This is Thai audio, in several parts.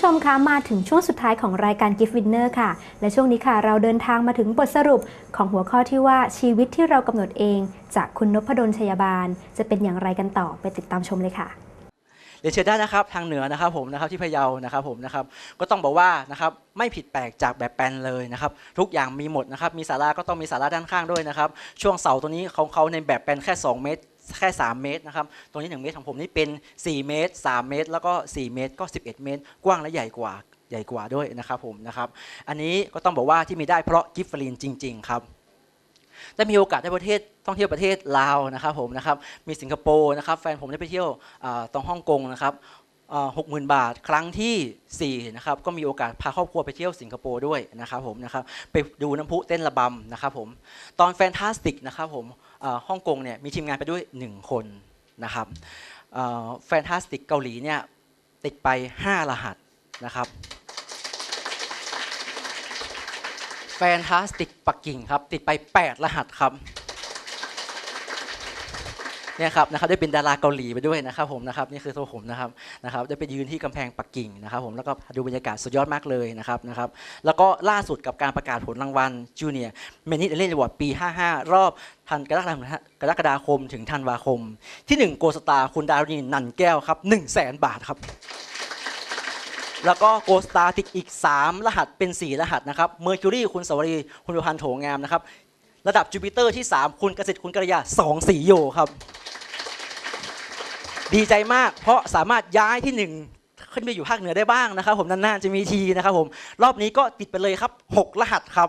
ผู้ชมคะมาถึงช่วงสุดท้ายของรายการ Gift Winner ค่ะ และช่วงนี้ค่ะ เราเดินทางมาถึงบทสรุปของหัวข้อที่ว่าชีวิตที่เรากำหนดเอง จากคุณนพดลชยบาล จะเป็นอย่างไรกันต่อไปติดตามชมเลยค่ะเรียนเชิญได้นะครับทางเหนือนะครับผมนะครับที่พะเยานะครับผมนะครับก็ต้องบอกว่านะครับไม่ผิดแปลกจากแบบแปลนเลยนะครับทุกอย่างมีหมดนะครับมีศาลาก็ต้องมีศาลาด้านข้างด้วยนะครับช่วงเสาตัวนี้ของเขาในแบบแปลนแค่ 2 เมตร แค่ 3 เมตรนะครับ ตรงนี้ 1 เมตรของผมนี่เป็น 4 เมตร 3 เมตร แล้วก็ 4 เมตร ก็ 11 เมตร กว้างและใหญ่กว่า ใหญ่กว่าด้วยนะครับผมนะครับ อันนี้ก็ต้องบอกว่าที่มีได้เพราะกิฟฟลินจริง ๆ ครับได้มีโอกาสได้ประเทศท่องเที่ยวประเทศลาวนะครับผมนะครับ มีสิงคโปร์นะครับ แฟนผมได้ไปเที่ยวอ่าตรงฮ่องกงนะครับหกหมื่นบาทครั้งที่4นะครับก็มีโอกาสพาครอบครัวไปเที่ยวสิงคโปร์ด้วยนะครับผมนะครับไปดูน้ำพุเต้นระบำนะครับผมตอนแฟนตาสติกนะครับผม ฮ่องกงเนี่ยมีทีมงานไปด้วย 1 คนนะครับแฟนตาสติกเกาหลีเนี่ยติดไป 5 รหัสนะครับแฟนตาสติกปักกิ่งครับติดไป 8 รหัสครับ เนี่ยครับนะครับได้เป็นดาราเกาหลีไปด้วยนะครับผมนะครับนี่คือตัวผมนะครับนะครับได้ไปยืนที่กำแพงปักกิ่งนะครับผมแล้วก็ดูบรรยากาศสุดยอดมากเลยนะครับนะครับแล้วก็ล่าสุดกับการประกาศผลรางวัลจูเนียร์เมนิเอเลนวอร์ดปี 55 รอบทันกรกฎาคมกรกฎาคมถึงธันวาคม ที่1โกสตาคุณดาวนีนันแก้วครับ1 0 0 0 0แบาทครับแล้วก็โกสตาติกอีก 3 รหัสเป็น 4 รหัสนะครับเมอร์คิวรีคุณสวรีคุณประพันธ์โถงามนะครับ ระดับจูปิเตอร์ที่ 3 คุณกสิทธิ์คุณกระยา2สีโยครับ ดีใจมาก เพราะสามารถย้ายที่หนึ่งขึ้นไปอยู่ภาคเหนือได้บ้างนะครับ ผมนานๆจะมีทีนะครับผมรอบนี้ก็ติดไปเลยครับหกรหัสครับ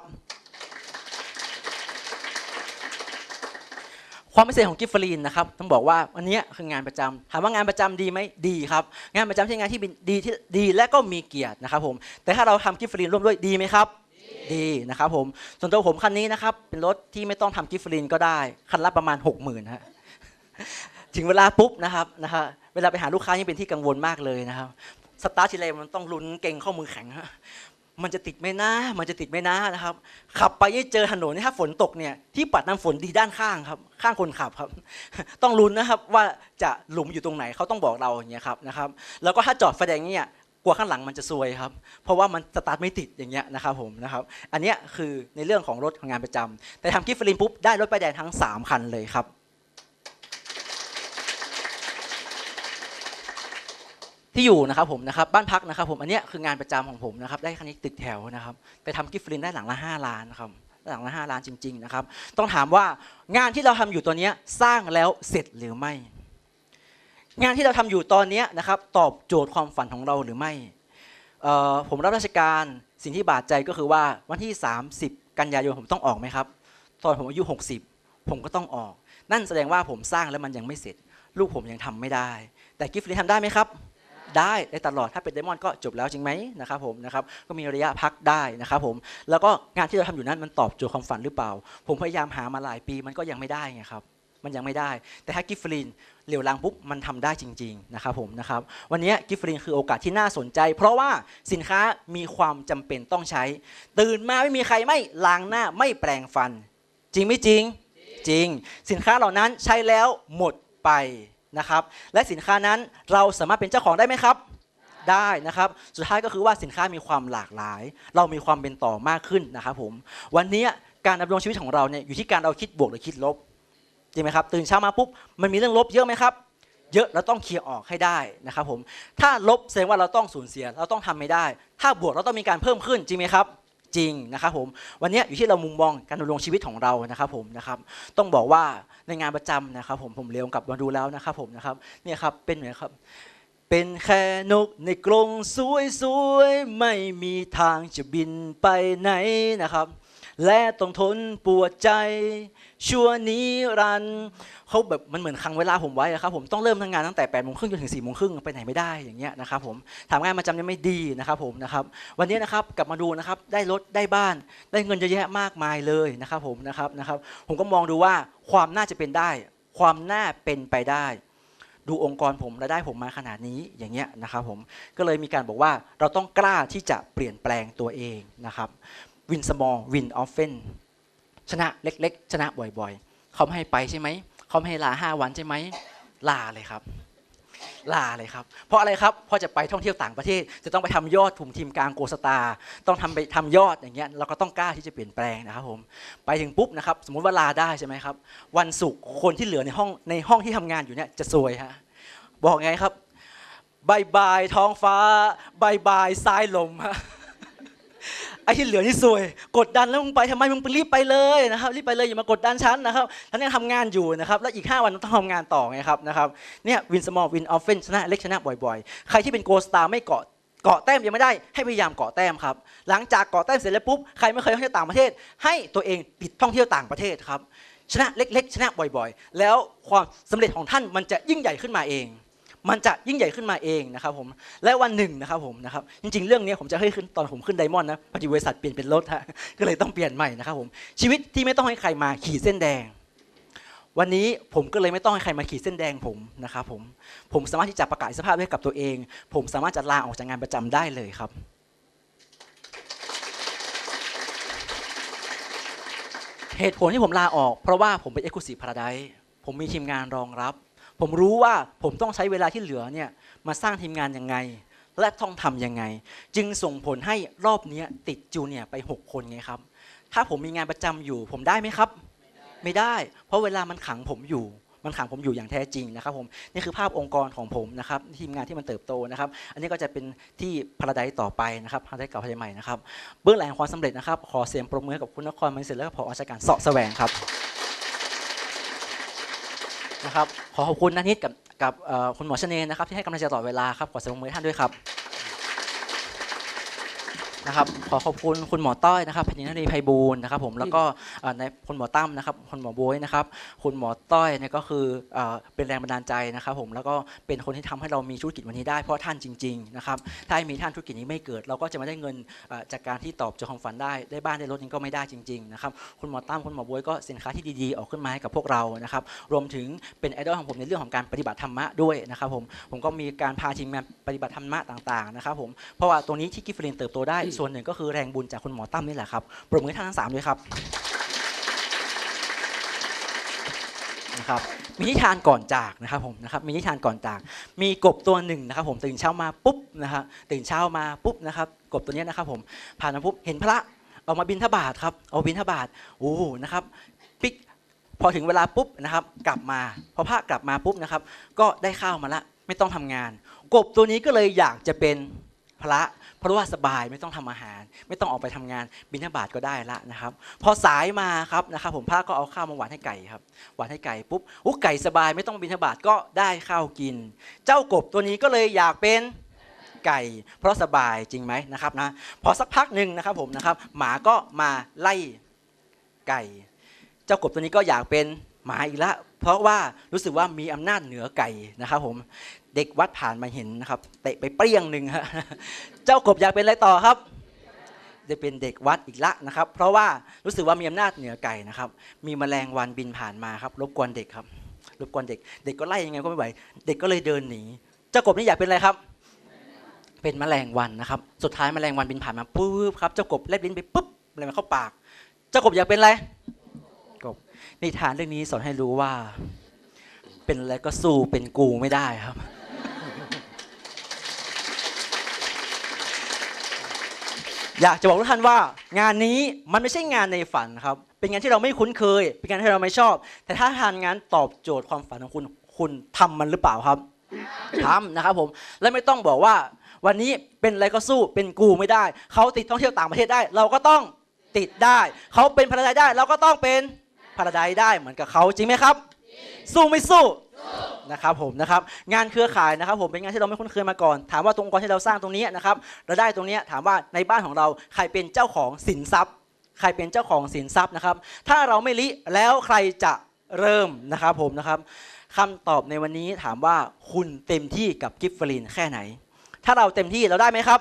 ความพิเศษของกิฟฟรีนนะครับต้องบอกว่าวันนี้คืองานประจำถามว่างานประจำดีไหมดีครับงานประจำที่งานที่ดีที่ดีและก็มีเกียรตินะครับผมแต่ถ้าเราทำกิฟฟรีนร่วมด้วยดีไหมครับดีนะครับผมส่วนตัวผมคันนี้นะครับเป็นรถที่ไม่ต้องทำกิฟฟรีนก็ได้ คันละประมาณ 6 0,000ฮะ ถึงเวลาปุ๊บนะครับนะฮะเวลาไปหาลูกค้ายังเป็นที่กังวลมากเลยนะครับสตาร์ททีไรมันต้องลุ้นเก่งข้อมือแข็งฮะมันจะติดไหมนะ มันจะติดไหมนะนะครับ ขับไปยี่เจอถนนถ้าฝนตกเนี่ยที่ปัดน้ำฝนดีด้านข้างครับ ข้างคนขับครับ ต้องลุ้นนะครับว่าจะหลุมอยู่ตรงไหนเขาต้องบอกเราอย่างเงี้ยครับนะครับ แล้วก็ถ้าจอดไฟแดงเนี่ยกลัวข้างหลังมันจะซวยครับ เพราะว่ามันสตาร์ทไม่ติดอย่างเงี้ยนะครับผมนะครับ อันเนี้ยคือในเรื่องของรถของงานประจำแต่ทำกิฟต์ฟลินปุ๊บได้รถป้ายแดงทั้งสามคันเลยครับ ที่อยู่นะครับผมนะครับบ้านพักนะครับผมอันนี้คืองานประจำของผมนะครับได้คันนี้ตึกแถวนะครับไปทำกิฟต์ฟลินได้หลังละ5ล้านนะครับหลังละ5ล้านจริงๆนะครับต้องถามว่างานที่เราทำอยู่ตัวนี้สร้างแล้วเสร็จหรือไม่ งานที่เราทำอยู่ตอนนี้นะครับตอบโจทย์ความฝันของเราหรือไม่ผมรับราชการสิ่งที่บาดใจก็คือว่าวันที่ 30 กันยายนผมต้องออกไหมครับ ตอนผมอายุ 60 ผมก็ต้องออก นั่นแสดงว่าผมสร้างแล้วมันยังไม่เสร็จ ลูกผมยังทำไม่ได้ แต่กิฟต์ฟลินทำได้ไหมครับ ได้ได้ตลอดถ้าเป็นไดมอนด์ก็จบแล้วจริงไหมนะครับผมนะครับก็มีระยะพักได้นะครับผมแล้วก็งานที่เราทำอยู่นั้นมันตอบโจทย์ความฝันหรือเปล่า ผมพยายามหามาหลายปีมันก็ยังไม่ได้ไงครับมันยังไม่ได้ แต่ถ้ากิฟฟลินเหลียวลางปุ๊บมันทำได้จริงๆนะครับผมนะครับวันนี้กิฟฟลินคือโอกาสที่น่าสนใจ เพราะว่าสินค้ามีความจำเป็นต้องใช้ ตื่นมาไม่มีใครไม่ล้างหน้าไม่แปรงฟัน จริงไม่จริงจริง สินค้าเหล่านั้นใช้แล้วหมดไป นะครับ และสินค้านั้นเราสามารถเป็นเจ้าของได้ไหมครับ ได้นะครับ สุดท้ายก็คือว่าสินค้ามีความหลากหลาย เรามีความเป็นต่อมากขึ้นนะครับผม วันนี้การดำรงชีวิตของเราเนี่ยอยู่ที่การเราคิดบวกหรือคิดลบจริงไหมครับ ตื่นเช้ามาปุ๊บมันมีเรื่องลบเยอะไหมครับเยอะเราต้องเคลียร์ออกให้ได้นะครับผม ถ้าลบแสดงว่าเราต้องสูญเสีย เราต้องทำไม่ได้ ถ้าบวกเราต้องมีการเพิ่มขึ้นจริงไหมครับ จริงนะครับผมวันนี้อยู่ที่เรามุมมองการดำรงชีวิตของเรานะครับผมนะครับต้องบอกว่าในงานประจำนะครับผมผมเลี้ยงกับมาดูแล้วนะครับผมนะครับเนี่ยครับเป็นเหมือนครับเป็นแค่นกในกรงสวยๆไม่มีทางจะบินไปไหนนะครับ และต้องทนปวดใจ ชั่วนี้รันด์เขาแบบมันเหมือนคังเวลาผมไว้อะครับผมต้องเริ่มทำงานตั้งแต่8ปดโมงครึ่งจนถึง4ี่โมงครึ่งไปไหนไม่ได้อย่างเงี้ยนะครับผมทำงานมาจำยังไม่ดีนะครับผมนะครับวันนี้นะครับกลับมาดูนะครับได้รถได้บ้าน ได้เงินเยอะแยะมากมายเลยนะครับผมนะครับนะครับผมก็มองดูว่าความน่าจะเป็นได้ ความน่าเป็นไปได้ ดูองค์กรผมรายได้ผมมาขนาดนี้อย่างเงี้ยนะครับผมก็เลยมีการบอกว่าเราต้องกล้าที่จะเปลี่ยนแปลงตัวเองนะครับ วินสมอลวินออฟเฟนชนะเล็ก ๆ ชนะบ่อยๆ เขาไม่ให้ไปใช่ไหม เขาไม่ให้ลาห้าวันใช่ไหม ลาเลยครับ ลาเลยครับ เพราะอะไรครับ เพราะจะไปท่องเที่ยวต่างประเทศ จะต้องไปทำยอดถุมทีมกลางโกสตา ต้องทำไปทำยอดอย่างเงี้ย เราก็ต้องกล้าที่จะเปลี่ยนแปลงนะครับผม ไปถึงปุ๊บนะครับ สมมุติว่าลาได้ใช่ไหมครับ วันศุกร์คนที่เหลือในห้องในห้องที่ทำงานอยู่เนี่ยจะซวยฮะ บอกไงครับบายบายท้องฟ้าบายบายทรายลมฮะ ไอ้ที่เหลือนี่ซวย กดดันแล้วมึงไปทำไมมึงไปรีบไปเลยนะครับรีบไปเลยอย่ามากดดันฉันนะครับฉันยังทำงานอยู่นะครับแล้วอีก 5 วันต้องทำงานต่อไงครับนะครับเนี่ยวินสมอลวินออฟเฟนชนะเล็กชนะบ่อยๆ ใครที่เป็นโกสตาร์ไม่เกาะเกาะแต้มยังไม่ได้ให้พยายามเกาะแต้มครับหลังจากเกาะแต้มเสร็จแล้วปุ๊บใครไม่เคยท่องเที่ยวต่างประเทศ ให้ตัวเองติดท่องเที่ยวต่างประเทศครับชนะเล็ก ๆ ชนะบ่อยๆ แล้วความสำเร็จของท่านมันจะยิ่งใหญ่ขึ้นมาเอง มันจะยิ่งใหญ่ขึ้นมาเองนะครับผมและวันหนึ่งนะครับผมนะครับจริงๆ เรื่องนี้ผมจะให้ขึ้นตอนผมขึ้นไดมอนด์นะพอดีบริษัทเปลี่ยนเป็นรถฮะก็เลยต้องเปลี่ยนใหม่นะครับผมชีวิตที่ไม่ต้องให้ใครมาขีดเส้นแดง วันนี้ผมก็เลยไม่ต้องให้ใครมาขีดเส้นแดงผมนะครับผมผมสามารถที่จะประกาศสภาพให้กับตัวเอง ผมสามารถจะลาออกจากงานประจำได้เลยครับเหตุผลที่ผมลาออกเพราะว่าผมเป็น Exclusive Paradise ผมมีทีมงานรองรับ ผมรู้ว่าผมต้องใช้เวลาที่เหลือเนี่ยมาสร้างทีมงานยังไง และต้องทำยังไง จึงส่งผลให้รอบนี้ติดจูเนียร์ไป 6 คนไงครับ ถ้าผมมีงานประจำอยู่ ผมได้ไหมครับ ไม่ได้ เพราะเวลามันขังผมอยู่ มันขังผมอยู่อย่างแท้จริงนะครับผมนี่คือภาพองค์กรของผมนะครับทีมงานที่มันเติบโตนะครับ อันนี้ก็จะเป็นที่พาราไดต่อไปนะครับพาราไดเก่าพาราไดใหม่นะครับเบื้องหลังความสำเร็จนะครับ ขอเสียงปรบมือกับคุณนครมันเสร็จแล้วก็พอราชการเสาะแสวงครับ นะครับขอขอบคุณนันนิดกับกับคุณหมอชเนนนะครับที่ให้กำลังใจตลอดเวลาครับขอเสียงปรบมือให้ท่านด้วยครับ นะครับขอขอบคุณคุณหมอต้อยนะครับพนินทรีไพบูลย์นะครับผมแล้วก็เอ่อในคุณหมอตั้มนะครับคุณหมอบวยนะครับคุณหมอต้อยเนี่ยก็คือเอ่อเป็นแรงบันดาลใจนะครับผมแล้วก็เป็นคนที่ทำให้เรามีธุรกิจวันนี้ได้เพราะท่านจริงๆนะครับถ้าไม่มีท่านธุรกิจนี้ไม่เกิด เราก็จะไม่ได้เงินเอ่อจากการที่ตอบโจทย์ความฝันได้ได้บ้านได้รถนี้ก็ไม่ได้จริงๆนะครับคุณหมอตั้มคุณหมอบวยก็สินค้าที่ดีๆออกขึ้นมาให้กับพวกเรานะครับรวมถึงเป็นไอดอลของผมในเรื่องของการปฏิบัติธรรมะด้วยนะครับผมผมก็มีการพาทีมงานปฏิบัติธรรมะต่างๆนะครับผมเพราะว่าตรงนี้ที่กิฟฟรินเติบโตได้ส่วนหนึ่งก็คือแรงบุญจากคุณหมอตั้มนี่แหละครับปรบมือท่านทั้งสามด้วยครับนะครับมีนิทานก่อนจากนะครับผมนะครับมีนิทานก่อนจาก มีกบตัวหนึ่งนะครับ ผมตื่นเช้ามาปุ๊บนะครับตื่นเช้ามาปุ๊บนะครับกบตัวนี้นะครับผมผ่านมาปุ๊บเห็นพระออกมาบินทบาทครับเอาบินทบาทโอ้นะครับปิกพอถึงเวลาปุ๊บนะครับ กลับมาพอพระกลับมาปุ๊บนะครับ ก็ได้ข้าวมาละไม่ต้องทำงาน กบตัวนี้ก็เลยอยากจะเป็น พระ เพราะว่าสบายไม่ต้องทำอาหาร ไม่ต้องออกไปทำงานบิณฑบาตก็ได้ละนะครับ พอสายมาครับนะครับผมพระก็เอาข้าวมาหวานให้ไก่ครับหวานให้ไก่ปุ๊บอุ๊ไก่สบายไม่ต้องบิณฑบาตก็ได้ข้าวกิน เจ้ากบตัวนี้ก็เลยอยากเป็นไก่ เพราะสบายจริงไหมนะครับนะพอสักพักหนึ่งนะครับผมนะครับ หมาก็มาไล่ไก่ เจ้ากบตัวนี้ก็อยากเป็นหมาอีกละเพราะว่ารู้สึกว่ามีอำนาจเหนือไก่นะครับผม เด็กวัดผ่านมาเห็นนะครับเตะไปเปรี้ยงหนึ่งฮะเจ้ากบอยากเป็นอะไรต่อครับ จะเป็นเด็กวัดอีกละนะครับ เพราะว่ารู้สึกว่ามีอำนาจเหนือไก่นะครับ มีแมลงวันบินผ่านมาครับรบกวนเด็กครับรบกวนเด็ก เด็กก็ไล่ยังไงก็ไม่ไหว เด็กก็เลยเดินหนี เจ้ากบนี่อยากเป็นอะไรครับ เป็นแมลงวันนะครับ สุดท้ายแมลงวันบินผ่านมาปุ๊บครับ เจ้ากบแลบลิ้นไปปุ๊บอะไรมาเข้าปาก เจ้ากบอยากเป็นอะไรนิทานเรื่องนี้สอนให้รู้ว่า เป็นอะไรก็สู้เป็นกูไม่ได้ครับ อยากจะบอกทุกท่านว่างานนี้มันไม่ใช่งานในฝันครับ เป็นงานที่เราไม่คุ้นเคย เป็นงานที่เราไม่ชอบ แต่ถ้าทานงานตอบโจทย์ความฝันของคุณคุณทำมันหรือเปล่าครับทำนะครับผมและไม่ต้องบอกว่า วันนี้เป็นอะไรก็สู้เป็นกูไม่ได้ เขาติดท่องเที่ยวต่างประเทศได้ เราก็ต้องติดได้ เขาเป็นพนักงาได้ เราก็ต้องเป็นพาราไดได้เหมือนกับเขาจริงไหมครับ สู้ไม่สู้ นะครับผมนะครับงานเครือข่ายนะครับผมเป็นงานที่เราไม่คุ้นเคยมาก่อน ถามว่าตรงองค์กรที่เราสร้างตรงนี้นะครับเราได้ตรงนี้ถามว่าในบ้านของเราใครเป็นเจ้าของสินทรัพย์ ใครเป็นเจ้าของสินทรัพย์นะครับ ถ้าเราไม่ริแล้วใครจะเริ่มนะครับผมนะครับคำตอบในวันนี้ถามว่าคุณเต็มที่กับกิฟฟลินแค่ไหน ถ้าเราเต็มที่เราได้ไหมครับ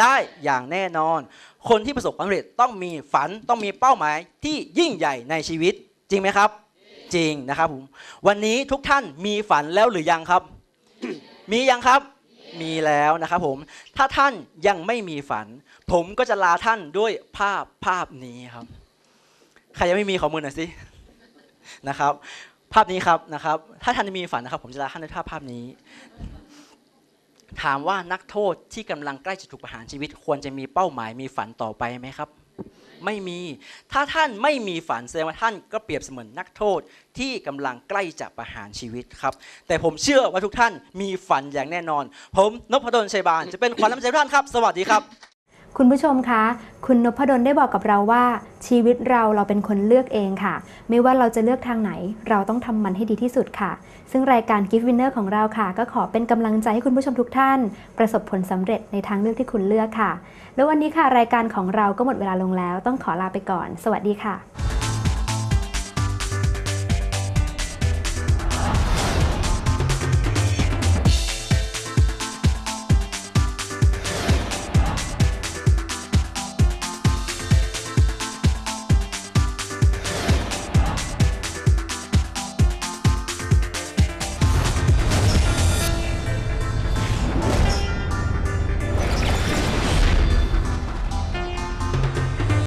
ได้อย่างแน่นอน คนที่ประสบความสำเร็จต้องมีฝันต้องมีเป้าหมายที่ยิ่งใหญ่ในชีวิตจริงไหมครับ จริงนะครับผมวันนี้ทุกท่านมีฝันแล้วหรือยังครับ มียังครับมีแล้วนะครับผมถ้าท่านยังไม่มีฝัน ผมก็จะลาท่านด้วยภาพภาพนี้ครับ ใครยังไม่มีขอมือหน่อยสินะครับ ภาพนี้ครับนะครับ ถ้าท่านมีฝันนะครับ ผมจะลาท่านด้วยภาพภาพนี้ ถามว่านักโทษที่กำลังใกล้จะถูกประหารชีวิต ควรจะมีเป้าหมายมีฝันต่อไปไหมครับ ไม่มี ถ้าท่านไม่มีฝันแสดงว่าท่านก็เปรียบเสมือนนักโทษที่กำลังใกล้จะประหารชีวิตครับ แต่ผมเชื่อว่าทุกท่านมีฝันอย่างแน่นอน ผมนพดลชัยบาลจะเป็นขวัญน้ำใจทุกท่านครับ สวัสดีครับ คุณผู้ชมคะ คุณนพดลได้บอกกับเราว่า ชีวิตเราเราเป็นคนเลือกเองค่ะ ไม่ว่าเราจะเลือกทางไหน เราต้องทำมันให้ดีที่สุดค่ะ ซึ่งรายการ Gift Winner ของเราค่ะ ก็ขอเป็นกำลังใจให้คุณผู้ชมทุกท่าน ประสบผลสำเร็จในทางเลือกที่คุณเลือกค่ะ แล้ววันนี้ค่ะ รายการของเราก็หมดเวลาลงแล้ว ต้องขอลาไปก่อน สวัสดีค่ะ